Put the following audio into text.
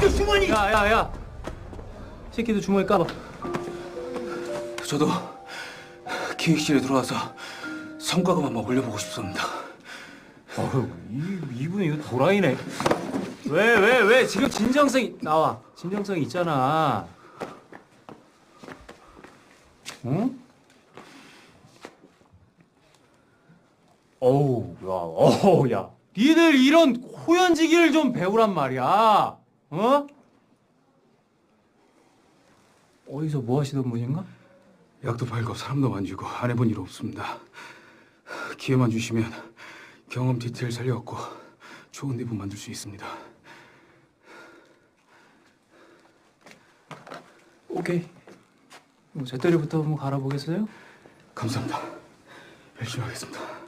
야 야 야. 새끼도 주머니 까봐. 저도 기획실에 들어와서 성과금 한번 올려보고 싶습니다. 어휴 이, 이분 이거 도라이네. 왜 왜 왜? 지금 진정성이 나와. 진정성이 있잖아. 응? 어우 야 어우 야. 니들 이런 호연지기를 좀 배우란 말이야 어? 어디서 뭐 하시던 분인가? 약도 팔고 사람도 만지고 안 해본 일 없습니다. 기회만 주시면 경험 디테일 살려갖고 좋은 내부 만들 수 있습니다. 오케이 뭐 제때리부터 한번 갈아보겠어요? 감사합니다. 열심히 하겠습니다.